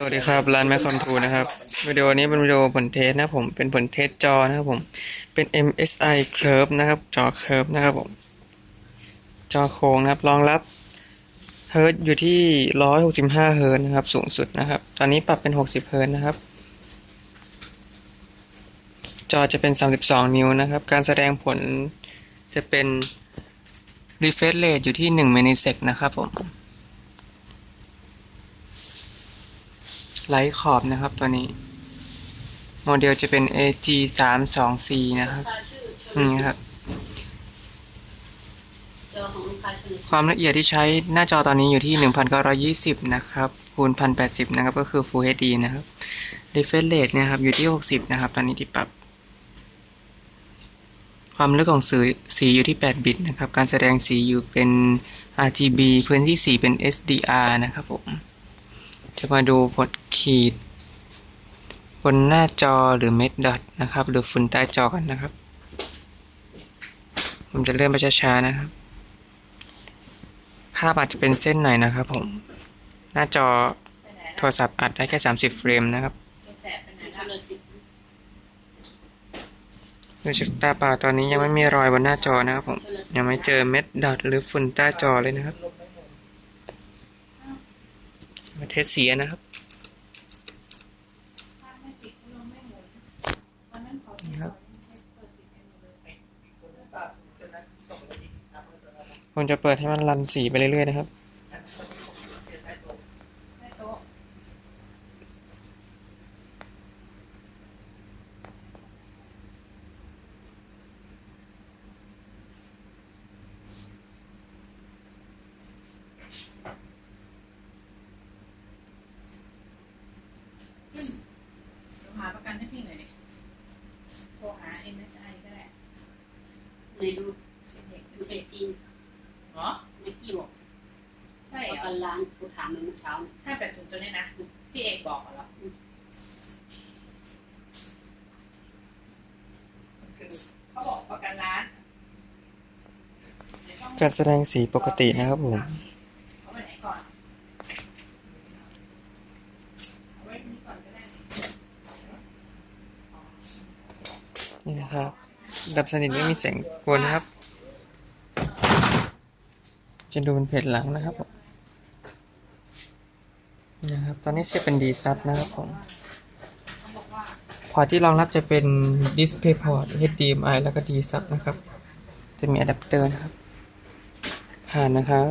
สวัสดีครับ ร้านแมคคอนทูนะครับวิดีโอนี้เป็นวิดีโอผลเทสนะผมเป็นผลเทสจอนะครับผมเป็น MSI Curve นะครับจอ Curve นะครับผมจอโค้งนะครับรองรับเฮิร์ตอยู่ที่165เฮิร์ตนะครับ สูงสุดนะครับ ตอนนี้ปรับเป็น60เฮิร์ตนะครับ จอจะเป็น32นิ้วนะครับ การแสดงผลจะเป็น refresh rate อยู่ที่1 millisec นะครับผม ไลท์ขอบนะครับตัวนี้ โมเดลจะเป็น AG 3 2 C นะครับนี่ครับ ความละเอียดที่ใช้หน้าจอตอนนี้อยู่ที่1920นะครับคูณ1080นะครับ ก็คือ Full HD นะครับ refresh rate นี่ยครับ อยู่ที่60นะครับ ตอนนี้ที่ปรับ ความลึกของสีสีอยู่ที่8บิตนะครับ การแสดงสีอยู่เป็น RGB พื้นที่สีเป็น SDR นะครับผม จะมาดูผลขีด บนหน้าจอหรือเม็ดดอทนะครับ หรือฝุ่นใต้จอกันนะครับ ผมจะเลื่อนไปช้าๆนะครับภาพอาจจะเป็นเส้นหน่อยนะครับผม หน้าจอโทรศัพท์อัดได้แค่ 30 เฟรมนะครับดูจากตาเปล่าตอนนี้ยังไม่มีรอยบนหน้าจอนะครับผม ยังไม่เจอเม็ดดอทหรือฝุ่นใต้จอเลยนะครับ มาเทสเสียนะครับนี่ครับผมจะเปิดให้มันรันสีไปเรื่อยๆนะครับ หาประกันให้พี่หน่อยดิ โทรหา MSI ก็ได้ ในดูเช็คเด็กดูเป็นจริงเหรอไม่กี่บอกใช่ประเหรกัอนร้านกูถามมันเมื่อเช้าเนี่ยห้าแปดศูนย์ตัวนี้นะที่เอกบอกเหรอคือเขาบอกประกันร้านเดี๋ยวต้องการแสดงสีปกตินะครับผม เอาไว้ไหนก่อนเอาไว้นี่ก่อนก็ได้ นี่นะครับ ดับสนิทไม่มีเสียงกวนนะครับ จะดูเป็นเพจหลังนะครับผมนะครับ ตอนนี้จะเป็นดีซับนะครับผม พอร์ตที่รองรับจะเป็น DisplayPort HDMI แล้วก็ D sub นะครับ จะมีอะแดปเตอร์นะครับ ผ่านนะครับ